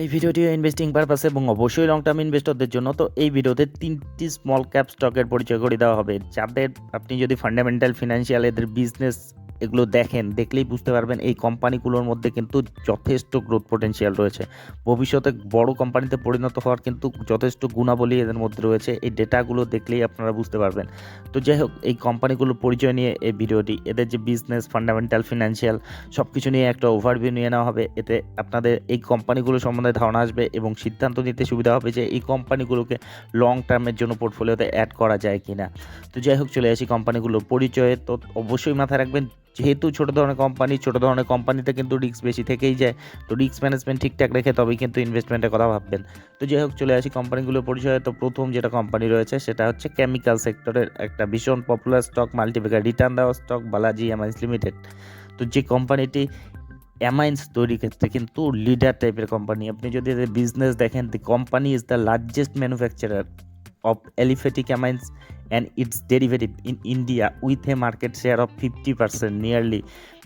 এই ভিডিওটি ইনভেস্টিং পারপাসে এবং অবশ্যই লং টার্ম ইনভেস্টরদের জন্য। তো এই ভিডিওতে তিনটি স্মল ক্যাপ স্টকের পরিচয় করে দেওয়া হবে। যাদের আপনি যদি ফান্ডামেন্টাল ফিনান্সিয়াল এদের বিজনেস এগুলো দেখেন, দেখলেই বুঝতে পারবেন এই কোম্পানিগুলোর মধ্যে কিন্তু যথেষ্ট গ্রোথ পোটেনশিয়াল রয়েছে। ভবিষ্যতে বড় কোম্পানিতে পরিণত হওয়ার কিন্তু যথেষ্ট গুণাবলী এদের মধ্যে রয়েছে। এই ডেটাগুলো দেখলেই আপনারা বুঝতে পারবেন। তো যাই হোক, এই কোম্পানিগুলোর পরিচয় নিয়ে এই ভিডিওটি, এদের যে বিজনেস ফান্ডামেন্টাল ফিনান্সিয়াল সব কিছু নিয়ে একটা ওভারভিউ নিয়ে নেওয়া হবে। এতে আপনাদের এই কোম্পানিগুলো সম্বন্ধে ধারণা আসবে এবং সিদ্ধান্ত নিতে সুবিধা হবে যে এই কোম্পানিগুলোকে লং টার্মের জন্য পোর্টফোলিওতে অ্যাড করা যায় কি না তো যাই হোক, চলে আসি কোম্পানিগুলোর পরিচয়ে। তো অবশ্যই মাথায় রাখবেন যেহেতু ছোটো ধরনের কোম্পানি ছোটো ধরনের কোম্পানিতে কিন্তু রিস্ক বেশি থেকেই যায়। তো রিস্ক ম্যানেজমেন্ট ঠিকঠাক রেখে তবেই কিন্তু ইনভেস্টমেন্টের কথা ভাববেন। তো যাই হোক, চলে আসি কোম্পানিগুলোর পরিচয়ে। তো প্রথম যেটা কোম্পানি রয়েছে, সেটা হচ্ছে কেমিক্যাল সেক্টরের একটা ভীষণ পপুলার স্টক মাল্টিপ্লিকার রিটার্ন দেওয়া স্টক বালাজি এমআইস লিমিটেড তো যে কোম্পানিটি অ্যামাইন্স তৈরির ক্ষেত্রে কিন্তু লিডার টাইপের কোম্পানি আপনি যদি এদের বিজনেস দেখেন the company is the largest manufacturer of aliphatic amines its derivative in India with a market share of fifty percent nearly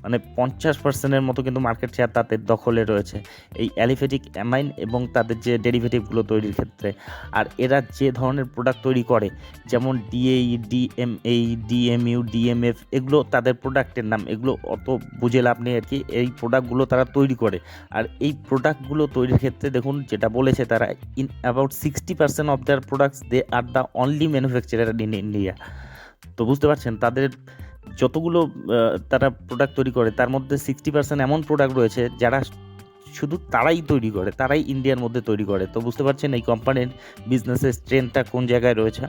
মানে পঞ্চাশ পার্সেন্টের মতো কিন্তু মার্কেট শেয়ার তাদের দখলে রয়েছে। এই অ্যালিফেটিক অ্যামাইন এবং তাদের যে ডেরিভেটিভগুলো তৈরির ক্ষেত্রে। আর এরা যে ধরনের প্রোডাক্ট তৈরি করে, যেমন ডিএই ডিএমএই ডিএমইউ ডিএমএফ এগুলো তাদের প্রোডাক্টের নাম। এগুলো অত বুঝে লাভ নেই আর কি এই প্রোডাক্টগুলো তারা তৈরি করে। আর এই প্রোডাক্টগুলো তৈরির ক্ষেত্রে দেখুন, যেটা বলেছে তারা in about sixty percent of their products they are the only manufacturer in India তো বুঝতে পারছেন? তাদের যতগুলো তারা প্রোডাক্ট তৈরি করে, তার মধ্যে সিক্সটি পার্সেন্ট এমন প্রোডাক্ট রয়েছে যারা শুধু তারাই তৈরি করে, তারাই ইন্ডিয়ার মধ্যে তৈরি করে। তো বুঝতে পারছেন এই কোম্পানির বিজনেসের স্ট্রেংথটা কোন জায়গায় রয়েছে?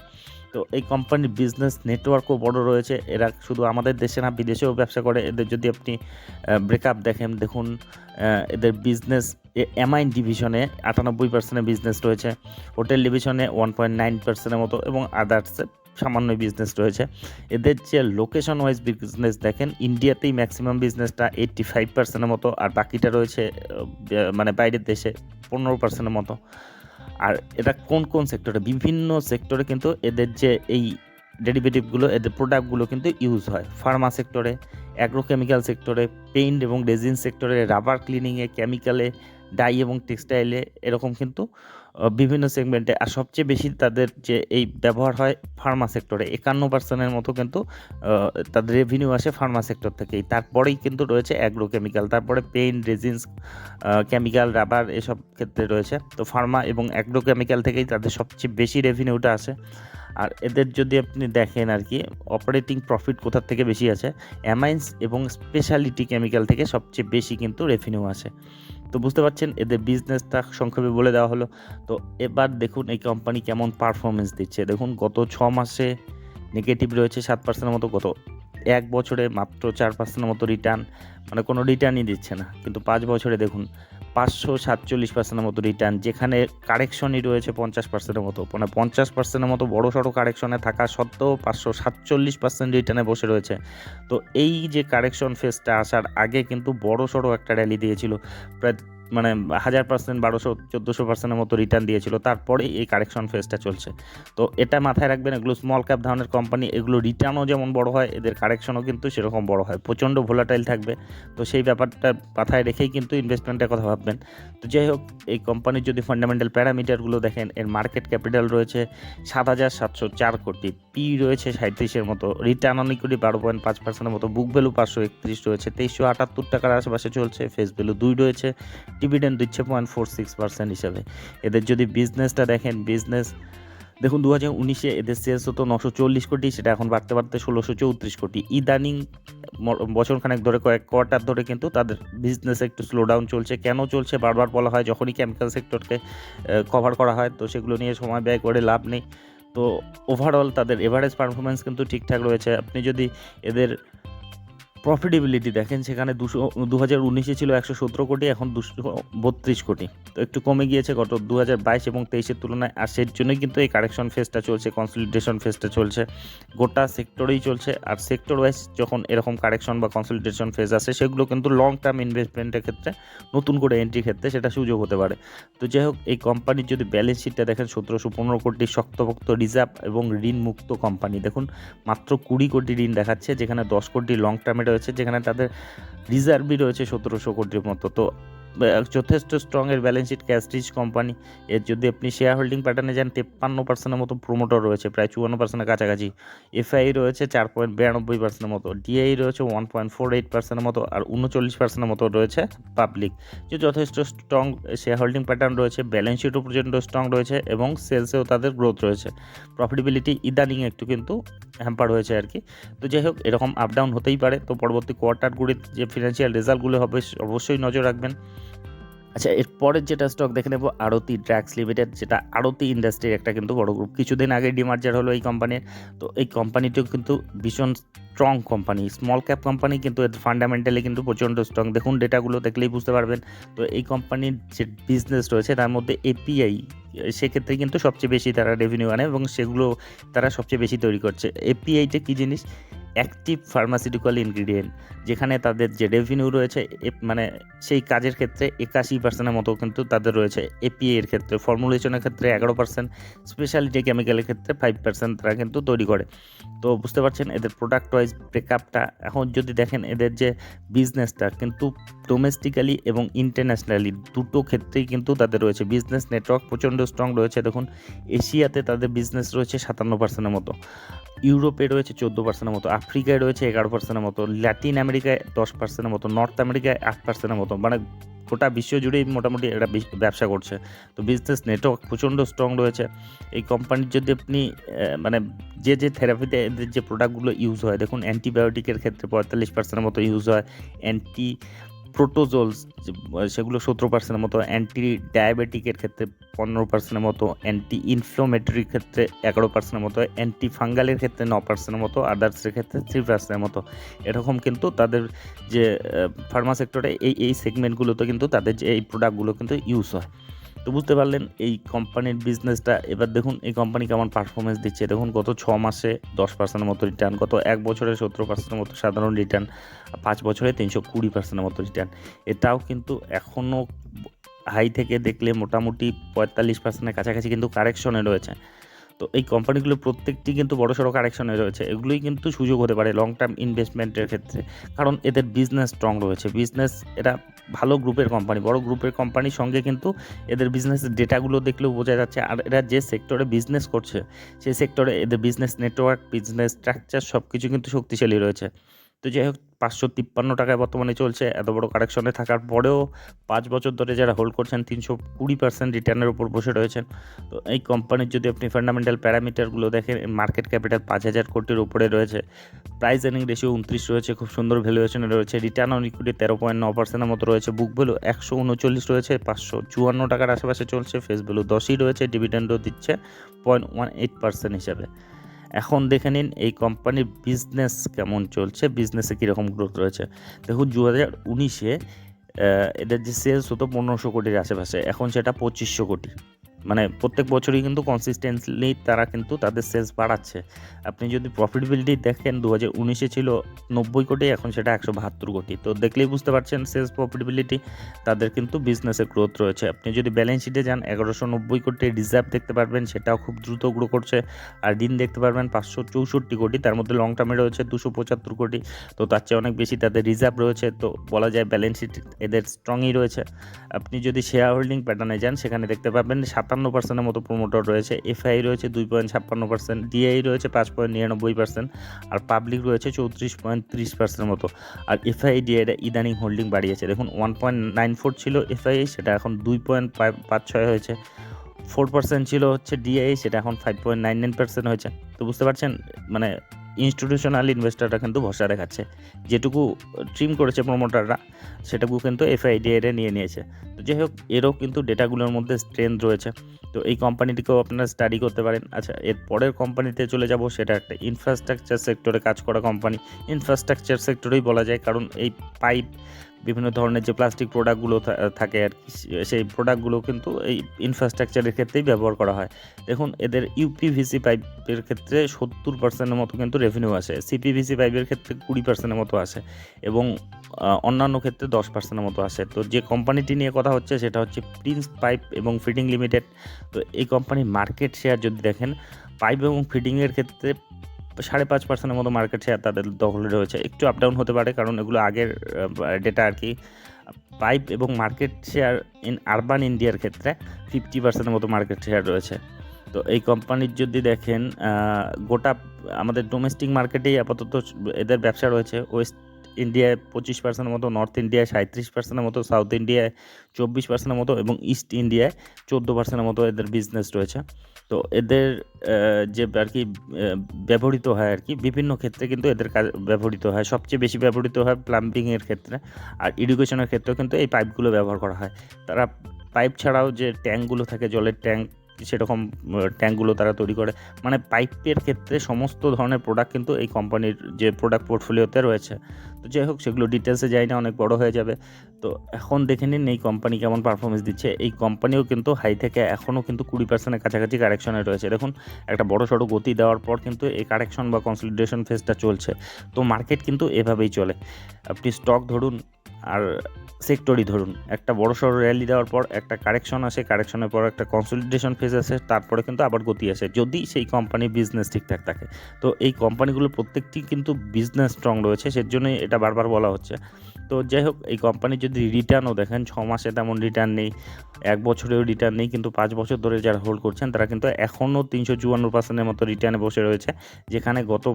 তো এই কোম্পানির বিজনেস নেটওয়ার্কও বড় রয়েছে, এরা শুধু আমাদের দেশে না, বিদেশেও ব্যবসা করে। এদের যদি আপনি ব্রেকআপ দেখেন, দেখুন এদের বিজনেস এমআইন ডিভিশনে আটানব্বই পার্সেন্টের বিজনেস রয়েছে হোটেল ডিভিশনে ওয়ান পয়েন্ট নাইন পার্সেন্টের মতো এবং আদার্সে সামান্য বিজনেস রয়েছে। এদের যে লোকেশন ওয়াইজ বিজনেস দেখেন ইন্ডিয়াতেই ম্যাক্সিমাম বিজনেসটা এইট্টি ফাইভ পার্সেন্টের মতো, আর বাকিটা রয়েছে মানে বাইরের দেশে পনেরো পার্সেন্টের মতো। আর এটা কোন কোন সেক্টরে বিভিন্ন সেক্টরে কিন্তু এদের যে এই ডেরিভেটিভগুলো এদের প্রোডাক্টগুলো কিন্তু ইউজ হয়। ফার্মা সেক্টরে অ্যাগ্রোকেমিক্যাল সেক্টরে পেইন্ট এবং রেজিন সেক্টরে রাবার ক্লিনিংয়ে কেমিক্যালে ডাই এবং টেক্সটাইলে এরকম কিন্তু বিভিন্ন সেগমেন্টে আর সবচেয়ে বেশি তাদের যে এই ব্যবহার হয় ফার্মা সেক্টরে একান্ন পার্সেন্টের মতো কিন্তু তাদের রেভিনিউ আসে ফার্মা সেক্টর থেকেই। তারপরেই কিন্তু রয়েছে অ্যাগ্রোকেমিক্যাল তারপরে পেইন্ট রেজিনস কেমিক্যাল রাবার এসব ক্ষেত্রে রয়েছে। তো ফার্মা এবং অ্যাগ্রোকেমিক্যাল থেকেই তাদের সবচেয়ে বেশি রেভিনিউটা আসে। আর এদের যদি আপনি দেখেন আর কি অপারেটিং প্রফিট কোথার থেকে বেশি আছে? অ্যামাইন্স এবং স্পেশালিটি কেমিক্যাল থেকে সবচেয়ে বেশি কিন্তু রেভিনিউ আসে। তো বুঝতে পারছেন, এদের বিজনেসটা সংক্ষেপে বলে দেওয়া হলো। তো এবার দেখুন এই কোম্পানি কেমন পারফরমেন্স দিচ্ছে। দেখুন গত ছ মাসে নেগেটিভ রয়েছে সাত পার্সেন্টের মতো, গত এক বছরে মাত্র চার পার্সেন্টের মতো রিটার্ন মানে কোনো রিটার্নই দিচ্ছে না। কিন্তু পাঁচ বছরে দেখুন পাঁচশো সাতচল্লিশ পার্সেন্টের মতো রিটার্ন যেখানে কারেকশনই রয়েছে পঞ্চাশ পার্সেন্টের মতো। মানে পঞ্চাশ পার্সেন্টের মতো বড় সড়ো কারেকশনে থাকা সত্ত্বেও পাঁচশো সাতচল্লিশ পার্সেন্ট রিটার্নে বসে রয়েছে। তো এই যে কারেকশন ফেসটা আসার আগে কিন্তু বড় সড়ো একটা র্যালি দিয়েছিল। প্রায় মানে হাজার পার্সেন্ট বারোশো, চোদ্দোশো পার্সেন্টের মতো রিটার্ন দিয়েছিল। তারপরে এই কারেকশন ফেজটা চলছে। তো এটা মাথায় রাখবেন, এগুলো স্মল ক্যাপ ধরনের কোম্পানি এগুলো রিটার্নও যেমন বড় হয়, এদের কারেকশনও কিন্তু সেরকম বড় হয়। প্রচণ্ড ভোলাটাইল থাকবে। তো সেই ব্যাপারটা মাথায় রেখেই কিন্তু ইনভেস্টমেন্টের কথা ভাববেন। তো যাই হোক, এই কোম্পানির যদি ফান্ডামেন্টাল প্যারামিটারগুলো দেখেন, এর মার্কেট ক্যাপিটাল রয়েছে সাত হাজার সাতশো চার কোটি। পি রয়েছে সাঁত্রিশের মতো। রিটার্ন অন ইকুইটি বারো পয়েন্ট পাঁচ পার্সেন্টের মতো। বুক ভ্যালু পাঁচশো একত্রিশ রয়েছে। তেইশশো আটাত্তর টাকার আশেপাশে চলছে। ফেস ভ্যালু দুই রয়েছে। ডিভিডেন্ড দিচ্ছে পয়েন্ট ফোর সিক্স পার্সেন্ট হিসাবে। এদের যদি বিজনেসটা দেখেন বিজনেস দেখুন দু হাজার উনিশে এদের সেলস হতো নশো চল্লিশ কোটি, সেটা এখন বাড়তে বাড়তে ষোলোশো চৌত্রিশ কোটি। ইদানিং বছরখানেক ধরে কয়েক কোয়ার্টার ধরে কিন্তু তাদের বিজনেস একটু স্লো ডাউন চলছে। কেন চলছে? বারবার বলা হয় যখনই কেমিক্যাল সেক্টরকে কভার করা হয়, তো সেগুলো নিয়ে সময় ব্যয় করে লাভ নেই। তো ওভারঅল তাদের এভারেজ পারফরমেন্স কিন্তু ঠিকঠাক রয়েছে। আপনি যদি এদের প্রফিটেবিলিটি দেখেন, সেখানে দুশো দু হাজার উনিশে ছিল একশো সতেরো কোটি, এখন দুশো বত্রিশ কোটি। তো একটু কমে গিয়েছে গত দু হাজার বাইশ এবং তেইশের তুলনায়, আর সেই জন্যই কিন্তু এই কারেকশন ফেজটা চলছে কনসলিডেশন ফেজটা চলছে। গোটা সেক্টরেই চলছে, আর সেক্টর ওয়াইজ যখন এরকম কারেকশন বা কনসলিডেশন ফেজ আসে, সেগুলো কিন্তু লং টার্ম ইনভেস্টমেন্টের ক্ষেত্রে, নতুন করে এন্ট্রি ক্ষেত্রে সেটা সুযোগ হতে পারে। তো যাই হোক, এই কোম্পানির যদি ব্যালেন্স শিটটা দেখেন, সতেরোশো পনেরো কোটি শক্তপোক্ত রিজার্ভ এবং ঋণ মুক্ত কোম্পানি দেখুন, মাত্র কুড়ি কোটি ঋণ দেখাচ্ছে, যেখানে দশ কোটি লং টার্মে রয়েছে যেখানে তাদের রিজার্ভই রয়েছে সতেরোশো কোটির মতো। তো যথেষ্ট স্ট্রং এর ব্যালেন্স শিট রিচ কোম্পানি এর যদি আপনি শেয়ার হোল্ডিং প্যাটার্নে যান, তেপ্পান্ন পার্সেন্টের মতো প্রোমোটর রয়েছে, প্রায় চুয়ান্ন পার্সেন্টের কাছাকাছি। এফআই রয়েছে চার পয়েন্ট বিরানব্বই পার্সেন্টের মতো ডিআই রয়েছে ওয়ান পয়েন্ট ফোর এইট পার্সেন্টের মতো, আর উনচল্লিশ পার্সেন্টের মতো রয়েছে পাবলিক যে যথেষ্ট স্ট্রং শেয়ার হোল্ডিং প্যাটার্ন রয়েছে ব্যালেন্স শিটও প্রচণ্ড স্ট্রং রয়েছে, এবং সেলসেও তাদের গ্রোথ রয়েছে। প্রফিটেবিলিটি ইদানিং একটু কিন্তু হ্যাম্পার হয়েছে আর কি। তো যাই হোক, এরকম আপ ডাউন হতেই পারে। তো পরবর্তী কোয়ার্টারগুলির যে ফিনান্সিয়াল রেজাল্টগুলো হবে, অবশ্যই নজর রাখবেন। আচ্ছা এর পরের যেটা স্টক দেখে নেব, আরতি ড্রাগস লিমিটেড যেটা আরতি ইন্ডাস্ট্রির একটা কিন্তু বড় গ্রুপ কিছুদিন আগে ডিমার্জার হলো এই কোম্পানির তো এই কোম্পানিটিও কিন্তু ভীষণ strong company small cap company কিন্তু এর ফান্ডামেন্টালি কিন্তু প্রচণ্ড স্ট্রং দেখুন ডেটাগুলো দেখলেই বুঝতে পারবেন। তো এই কোম্পানির যে বিজনেস রয়েছে, তার মধ্যে এপিআই সেক্ষেত্রে কিন্তু সবচেয়ে বেশি তারা রেভিনিউ আনে এবং সেগুলো তারা সবচেয়ে বেশি তৈরি করছে। এপিআইটা কী জিনিস? অ্যাক্টিভ ফার্মাসিউটিক্যাল ইনগ্রিডিয়েন্ট যেখানে তাদের যে রেভিনিউ রয়েছে মানে সেই কাজের ক্ষেত্রে একাশি পার্সেন্টের মতো কিন্তু তাদের রয়েছে। এপিএ এর ক্ষেত্রে ফর্মুলেশনের ক্ষেত্রে এগারো পার্সেন্ট স্পেশালিটি কেমিক্যালের ক্ষেত্রে ফাইভ পার্সেন্ট তারা কিন্তু তৈরি করে। তো বুঝতে পারছেন, এদের প্রোডাক্ট ওয়াইজ ব্রেকআপটা এখন যদি দেখেন এদের যে বিজনেসটা কিন্তু ডোমেস্টিক্যালি এবং ইন্টারন্যাশনালি দুটো ক্ষেত্রেই কিন্তু তাদের রয়েছে। বিজনেস নেটওয়ার্ক প্রচণ্ড স্ট্রং রয়েছে। দেখুন, এশিয়াতে তাদের বিজনেস রয়েছে সাতান্ন পার্সেন্টের মতো। ইউরোপে রয়েছে চোদ্দ পার্সেন্টের মতো, আফ্রিকায় রয়েছে এগারো পার্সেন্টের মতো, ল্যাটিন আমেরিকায় দশ পার্সেন্টের মতো, নর্থ আমেরিকায় আট পার্সেন্টের মতো মানে গোটা বিশ্ব জুড়েই মোটামুটি এরা ব্যবসা করছে। তো বিজনেস নেটওয়ার্ক প্রচণ্ড স্ট্রং রয়েছে। এই কোম্পানির যদি আপনি মানে যে যে থেরাপিতে এদের যে প্রোডাক্টগুলো ইউজ হয়, দেখুন অ্যান্টিবায়োটিকের ক্ষেত্রে পঁয়তাল্লিশ পার্সেন্টের মতো ইউজ হয় অ্যান্টি প্রোটোজোলস সেগুলো সতেরো পার্সেন্টের মতো অ্যান্টি ডায়াবেটিকের ক্ষেত্রে পনেরো পার্সেন্টের মতো অ্যান্টি ইনফ্লোমেটরির ক্ষেত্রে এগারো পার্সেন্টের মতো অ্যান্টি ফাঙ্গালের ক্ষেত্রে ন পার্সেন্টের মতো আদার্সের ক্ষেত্রে থ্রি পার্সেন্টের মতো। এরকম কিন্তু তাদের যে ফার্মা সেক্টরে এই এই সেগমেন্টগুলোতে কিন্তু তাদের যে, এই প্রোডাক্টগুলো কিন্তু ইউজ হয়। তো বুঝতে পারলেন এই কোম্পানির বিজনেসটা এবার দেখুন এই কোম্পানি কেমন পারফরমেন্স দিচ্ছে। দেখুন গত ছ মাসে দশ পার্সেন্টের মতো রিটার্ন গত এক বছরে সতেরো পার্সেন্টের মতো সাধারণ রিটার্ন পাঁচ বছরে তিনশো কুড়ি পার্সেন্টের মতো রিটার্ন এটাও কিন্তু এখনও হাই থেকে দেখলে মোটামুটি পঁয়তাল্লিশ পার্সেন্টের কাছাকাছি কিন্তু কারেকশনে রয়েছে। তো এই কোম্পানিগুলো প্রত্যেকটি কিন্তু বড় সড়ো কারেকশনে রয়েছে। এগুলোই কিন্তু সুযোগ হতে পারে লং টার্ম ইনভেস্টমেন্টের ক্ষেত্রে। কারণ এদের বিজনেস স্ট্রং রয়েছে। বিজনেস এরা ভালো গ্রুপের কোম্পানি বড় গ্রুপের কোম্পানির সঙ্গে কিন্তু এদের বিজনেস ডেটাগুলো দেখলেও বোঝা যাচ্ছে। আর এরা যে সেক্টরে বিজনেস করছে, সেই সেক্টরে এদের বিজনেস নেটওয়ার্ক বিজনেস স্ট্রাকচার সব কিছু কিন্তু শক্তিশালী রয়েছে। তো যাই হোক, পাঁচশো তিপ্পান্ন টাকায় বর্তমানে চলছে। এত বড় কারেকশনে থাকার পরেও পাঁচ বছর ধরে যারা হোল্ড করছেন, তিনশো কুড়ি পার্সেন্ট রিটার্নের উপর বসে রয়েছেন। তো এই কোম্পানির যদি আপনি ফান্ডামেন্টাল প্যারামিটারগুলো দেখেন মার্কেট ক্যাপিটাল পাঁচ হাজার কোটির উপরে রয়েছে। প্রাইস এর্নিং রেশিও উনত্রিশ রয়েছে, খুব সুন্দর ভ্যালুয়েশনে রয়েছে। রিটার্ন অন ইকুইটি তেরো পয়েন্ট ন পার্সেন্টের মতো রয়েছে। বুক ভ্যালু একশো উনচল্লিশ রয়েছে, পাঁচশো চুয়ান্ন টাকার আশেপাশে চলছে। ফেস ভ্যালু দশই রয়েছে ডিভিডেন্ডও দিচ্ছে পয়েন্ট ওয়ান এইট পার্সেন্ট হিসাবে। এখন দেখে নিন এই কোম্পানির বিজনেস কেমন চলছে বিজনেসে কীরকম গ্রোথ রয়েছে। দেখুন দু হাজার উনিশে এদের যে সেলস হতো পনেরোশো কোটির আশেপাশে, এখন সেটা পঁচিশশো কোটি। মানে প্রত্যেক বছরই কিন্তু কনসিস্টেন্টলি তারা কিন্তু তাদের সেলস বাড়াচ্ছে। আপনি যদি প্রফিটেবিলিটি দেখেন দু হাজার উনিশে ছিল নব্বই কোটি, এখন সেটা একশো বাহাত্তর কোটি। তো দেখলেই বুঝতে পারছেন সেলস প্রফিটেবিলিটি তাদের কিন্তু বিজনেসে গ্রোথ রয়েছে। আপনি যদি ব্যালেন্স শিটে যান, এগারোশো নব্বই কোটি রিজার্ভ দেখতে পারবেন, সেটাও খুব দ্রুত গ্রো করছে। আর ঋণ দেখতে পারবেন, পাঁচশো চৌষট্টি কোটি, তার মধ্যে লং টার্মে রয়েছে দুশো পঁচাত্তর কোটি। তো তার চেয়ে অনেক বেশি তাদের রিজার্ভ রয়েছে। তো বলা যায় ব্যালেন্স শিট এদের স্ট্রংই রয়েছে। আপনি যদি শেয়ার হোল্ডিং প্যাটার্নে যান, সেখানে দেখতে পাবেন সাতান্ন পার্সেন্টের মতো প্রমোটর রয়েছে। এফআই রয়েছে দুই পয়েন্ট ছাপ্পান্ন পার্সেন্ট ডিআই রয়েছে পাঁচ পয়েন্ট নিরানব্বই পার্সেন্ট আর পাবলিক রয়েছে চৌত্রিশ পয়েন্ট তিরিশ পার্সেন্টের মতো। আর এফআই ডিআইটা ইদানিং হোল্ডিং বাড়িয়েছে। দেখুন ওয়ান পয়েন্ট নাইন ফোর ছিল এফআই সেটা এখন দুই পয়েন্ট পাঁচ ছয় হয়েছে। ফোর পার্সেন্ট ছিল হচ্ছে ডিআই সেটা এখন five point nine nine percent হয়েছে। তো বুঝতে পারছেন? মানে ইনস্টিটিউশনাল ইনভেস্টাররা কিন্তু ভরসা দেখাচ্ছে। যেটুকু ট্রিম করেছে প্রমোটাররা সেটুকু কিন্তু এফআইডিএরে নিয়ে নিয়েছে। তো যাই হোক, এরও কিন্তু ডেটাগুলোর মধ্যে স্ট্রেন্থ রয়েছে। তো এই কোম্পানিটিকেও আপনারা স্টাডি করতে পারেন। আচ্ছা এর পরের কোম্পানিতে চলে যাব, সেটা একটা ইনফ্রাস্ট্রাকচার সেক্টরে কাজ করা কোম্পানি ইনফ্রাস্ট্রাকচার সেক্টরেই বলা যায়, কারণ এই পাইপ বিভিন্ন ধরনের যে প্লাস্টিক প্রোডাক্টগুলো থাকে আর কি সেই প্রোডাক্টগুলো কিন্তু এই ইনফ্রাস্ট্রাকচারের ক্ষেত্রেই ব্যবহার করা হয়। দেখুন, এদের ইউপিভিসি পাইপের ক্ষেত্রে সত্তর পার্সেন্টের মতো কিন্তু রেভিনিউ আসে সিপিভিসি পাইপের ক্ষেত্রে কুড়ি পার্সেন্টের মতো আসে এবং অন্যান্য ক্ষেত্রে দশ পার্সেন্টের মতো আসে। তো যে কোম্পানিটি নিয়ে কথা হচ্ছে সেটা হচ্ছে প্রিন্স পাইপ এবং ফিটিং লিমিটেড তো এই কোম্পানির মার্কেট শেয়ার যদি দেখেন পাইপ এবং ফিটিংয়ের ক্ষেত্রে সাড়ে পাঁচ পার্সেন্টের মতো মার্কেট শেয়ার তাদের দখলে রয়েছে। একটু আপ ডাউন হতে পারে, কারণ এগুলো আগের ডেটা আর কি পাইপ এবং মার্কেট শেয়ার ইন আরবান ইন্ডিয়ার ক্ষেত্রে ফিফটি পার্সেন্টের মতো মার্কেট শেয়ার রয়েছে। তো এই কোম্পানির যদি দেখেন গোটা আমাদের ডোমেস্টিক মার্কেটেই আপাতত এদের ব্যবসা রয়েছে ওয়েস্ট ইন্ডিয়ায় পঁচিশ পার্সেন্টের মতো নর্থ ইন্ডিয়ায় সাঁত্রিশ পার্সেন্টের মতো সাউথ ইন্ডিয়ায় চব্বিশ পার্সেন্টের মতো এবং ইস্ট ইন্ডিয়ায় চোদ্দ পার্সেন্টের মতো এদের বিজনেস রয়েছে। তো এদের যে আর কি ব্যবহৃত হয় আর কি, বিভিন্ন ক্ষেত্রে কিন্তু এদের কাজ ব্যবহৃত হয়। সবচেয়ে বেশি ব্যবহৃত হয় প্লাম্বিংয়ের ক্ষেত্রে আর ইরিগেশনের ক্ষেত্রেও কিন্তু এই পাইপগুলো ব্যবহার করা হয়। তারা পাইপ ছাড়াও যে ট্যাঙ্কগুলো থাকে, জলের ট্যাঙ্ক সেরকম ট্যাঙ্কগুলো তারা তৈরি করে। মানে পাইপের ক্ষেত্রে সমস্ত ধরনের প্রোডাক্ট কিন্তু এই কোম্পানির যে প্রোডাক্ট পোর্টফোলিওতে রয়েছে। তো যাই হোক, সেগুলো ডিটেলসে যাই না, অনেক বড় হয়ে যাবে। তো এখন দেখে নিন এই কোম্পানি কেমন পারফরমেন্স দিচ্ছে। এই কোম্পানিও কিন্তু হাই থেকে এখনও কিন্তু কুড়ি পার্সেন্টের কাছাকাছি কারেকশনে রয়েছে। দেখুন, একটা বড় সড়ো গতি দেওয়ার পর কিন্তু এই কারেকশন বা কনসলিডেশন ফেজটা চলছে। তো মার্কেট কিন্তু এভাবেই চলে। আপনি স্টক ধরুন আর সেক্টরই ধরুন, একটা বড় সড় র্যালি দেওয়ার পর একটা কারেকশন আসে কারেকশনের পর একটা কনসলিডেশন ফেজ আসে, তারপরে কিন্তু আবার গতি আসে, যদি সেই কোম্পানির বিজনেস ঠিকঠাক থাকে। তো এই কোম্পানিগুলো প্রত্যেকটি কিন্তু বিজনেস স্ট্রং রয়েছে, সেজন্যই এটা বারবার বলা হচ্ছে। তো যাই হোক এই কোম্পানির যদি রিটার্নও দেখেন, ছ মাসে তেমন রিটার্ন নেই, এক বছরেও রিটার্ন নেই, কিন্তু পাঁচ বছর ধরে যারা হোল্ড করছেন, তারা কিন্তু এখনও তিনশো চুয়ান্ন পার্সেন্টের মতো রিটার্নে বসে রয়েছে, যেখানে গত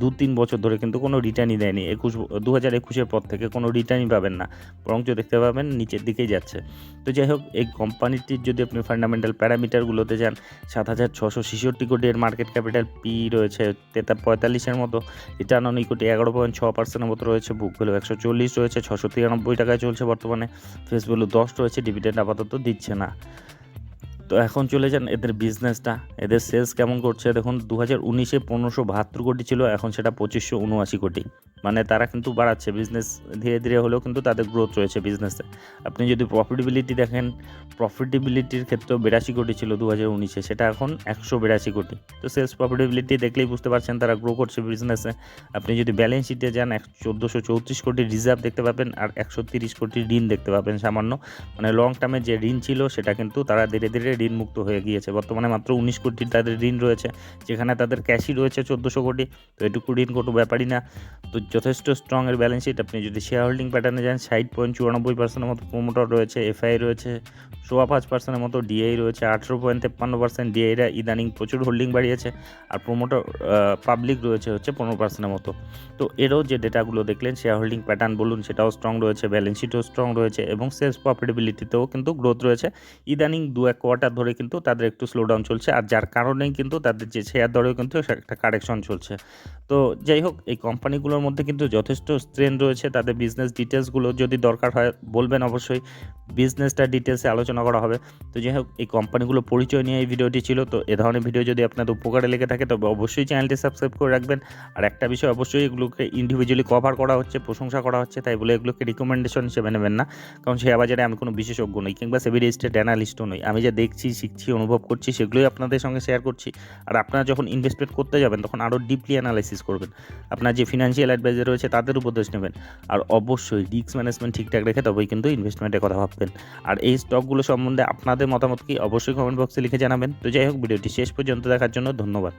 দু তিন বছর ধরে কিন্তু কোনো রিটার্নই দেয়নি। একুশ দু হাজার একুশের পর থেকে কোনো রিটার্নই পাবেন না, বরঞ্চ দেখতে পাবেন নিচের দিকেই যাচ্ছে। তো যাই হোক এই কোম্পানিটির যদি আপনি ফান্ডামেন্টাল প্যারামিটারগুলোতে যান, সাত হাজার ছশো ছেষট্টি কোটি এর মার্কেট ক্যাপিটাল পি রয়েছে তেতা পঁয়তাল্লিশের মতো রিটার্ন অন ইকুইটি এগারো পয়েন্ট ছ পার্সেন্টের মতো রয়েছে বুক ভ্যালু একশো চল্লিশ রয়েছে ছশো তিরানব্বই টাকায় চলছে বর্তমানে। ফেস ভ্যালু দশ, রয়েছে ডিভিডেন্ড আপাতত দিচ্ছে না। তো এখন চলে যান এদের বিজনেসটা এদের সেলস কেমন করছে? দেখুন দু হাজার উনিশে পনেরোশো বাহাত্তর কোটি ছিল, এখন সেটা পঁচিশশো উনআশি কোটি। মানে তারা কিন্তু বাড়াচ্ছে। বিজনেস ধীরে ধীরে হলেও কিন্তু তাদের গ্রোথ রয়েছে বিজনেসে আপনি যদি প্রফিটেবিলিটি দেখেন প্রফিটেবিলিটির ক্ষেত্রেও বিরাশি কোটি ছিল দু হাজার উনিশে। সেটা এখন একশো বিরাশি কোটি। তো সেলস প্রফিটেবিলিটি দেখলেই বুঝতে পারছেন তারা গ্রো করছে বিজনেসে আপনি যদি ব্যালেন্স শিটে যান, এক চোদ্দোশো চৌত্রিশ কোটি রিজার্ভ দেখতে পাবেন আর একশো তিরিশ কোটি ঋণ দেখতে পাবেন সামান্য। মানে লং টার্মে যে ঋণ ছিল, সেটা কিন্তু তারা ধীরে ধীরে ঋণ মুক্ত হয়ে গিয়েছে। বর্তমানে মাত্র উনিশ কোটি তাদের ঋণ রয়েছে। যেখানে তাদের ক্যাশই রয়েছে চোদ্দোশো কোটি। তো এটুকু ঋণ কোনো ব্যাপারই না। তো যথেষ্ট স্ট্রং এর ব্যালেন্স শিট আপনি যদি শেয়ার হোল্ডিং প্যাটার্নে যান, ষাট পয়েন্ট চুরানব্বই পার্সেন্টের মতো প্রোমোটর রয়েছে এফআই রয়েছে, সোয়া পাঁচ পার্সেন্টের মতো ডিআই রয়েছে, আঠেরো পয়েন্ট তেপ্পান্ন পার্সেন্ট ডিআইরা ইদানিং প্রচুর হোল্ডিং বাড়িয়েছে, আর প্রোমোটর পাবলিক রয়েছে হচ্ছে পনেরো পার্সেন্টের মতো। তো এরও যে ডেটাগুলো দেখলেন শেয়ার হোল্ডিং প্যাটার্ন বলুন, সেটাও স্ট্রং রয়েছে ব্যালেন্স শিটও স্ট্রং রয়েছে, এবং সেলস প্রফিটেবিলিটিতেও কিন্তু গ্রোথ রয়েছে। ইদানিং দু এক কোয়ার্টার ধরে কিন্তু তাদের একটু স্লোডাউন চলছে, আর যার কারণেই কিন্তু তাদের যে শেয়ার দরেও কিন্তু একটা কারেকশন চলছে। তো যাই হোক, এই কোম্পানিগুলোর মধ্যে কিন্তু যথেষ্ট স্ট্রেন রয়েছে। তাদের বিজনেস ডিটেলসগুলো যদি দরকার হয়, বলবেন অবশ্যই। বিজনেসটা ডিটেলসে আলোচনা করা হবে। তো যাই হোক, এই কোম্পানিগুলো পরিচয় নিয়ে এই ভিডিওটি ছিল। তো এ ধরনের ভিডিও যদি আপনাদের উপকারে লেগে থাকে, তবে অবশ্যই চ্যানেলটি সাবস্ক্রাইব করে রাখবেন। আর একটা বিষয় অবশ্যই এগুলোকে ইন্ডিভিজুয়ালি কভার করা হচ্ছে, প্রশংসা করা হচ্ছে, তাই বলে এগুলোকে রিকমেন্ডেশন হিসেবে নেবেন না। কারণ শেয়ার বাজারে আমি কোনো বিশেষজ্ঞ নই, কিংবা সেবি রেজিস্টার্ড অ্যানালিস্টও নই। আমি যা দেখছি, শিখছি, অনুভব করছি, সেগুলোই আপনাদের সঙ্গে শেয়ার করছি। আর আপনারা যখন ইনভেস্টমেন্ট করতে যাবেন, তখন আরও ডিপলি অ্যানালাইসিস করবেন। আপনার যে ফিনান্সিয়াল অ্যাডভাইজার রয়েছে তাদের উপদেশ নেবেন। আর অবশ্যই রিস্ক ম্যানেজমেন্ট ঠিকঠাক রেখে তবেই কিন্তু ইনভেস্টমেন্টের কথা ভাববেন। আর এই স্টকগুলো সম্বন্ধে আপনাদের মতামত কি অবশ্যই কমেন্ট বক্সে লিখে জানাবেন। তো যাই হোক, ভিডিওটি শেষ পর্যন্ত দেখার জন্য ধন্যবাদ।